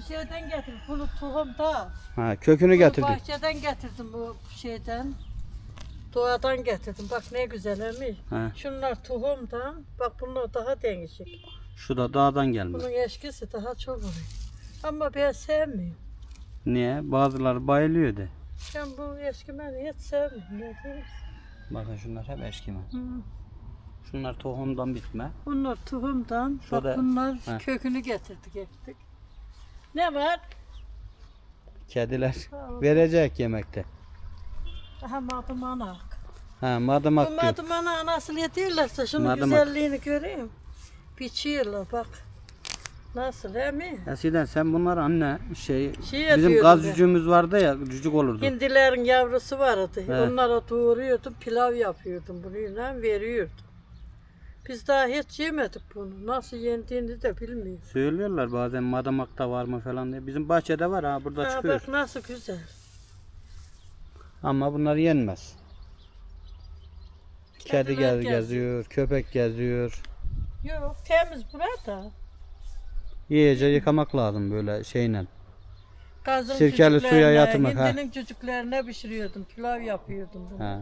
bunu şeyden getirdim. Bunu tohumda. Ha, kökünü getirdik. bahçeden getirdim bu şeyden. Doğadan getirdim. Bak ne güzel emi. Ha, Şunlar tohumdan. Bak bunlar daha değişik. şu da dağdan gelmiş. Bunun eşkisi daha çok oluyor. Ama ben sevmiyorum. Niye? Bazıları bayılıyor de. Ben bu eşkimeni hiç sevmiyorum. Ne diyeyim? Bakın şunlar hep eşkime. Hı. Şunlar tohumdan bitme. Bunlar tohumdan. Şurada- Bak bunlar Ha. kökünü getirdik ektik. Ne var? Kediler verecek yemekte. Daha madımanak. Ha Bu madımak diyor. madımana nasıl yediyorlarsa şunun Madımak. güzelliğini göreyim. Biçiyorlar bak. Nasıl he mi? Eskiden sen bunlar anne şey, Şey bizim yapıyordum gaz ben. cücüğümüz vardı ya cücük olurdu. Hindilerin yavrusu vardı. He. Onlara doğuruyordum, pilav yapıyordum bununla veriyordum. Biz daha hiç yemedik bunu. Nasıl yendiğini de bilmiyoruz. Söylüyorlar bazen madımakta var mı falan diye. Bizim bahçede var ha burada Ha, çıkıyor. bak nasıl güzel. Ama bunlar yenmez. Kedi Kediler gel geziyor. geziyor, köpek geziyor. Yok temiz burada. İyice yıkamak lazım böyle şeyle. Kazın Sirkeli suya yatırmak, ha. Hindinin cücüklerine pişiriyordum. Pilav yapıyordum bunu. Ha.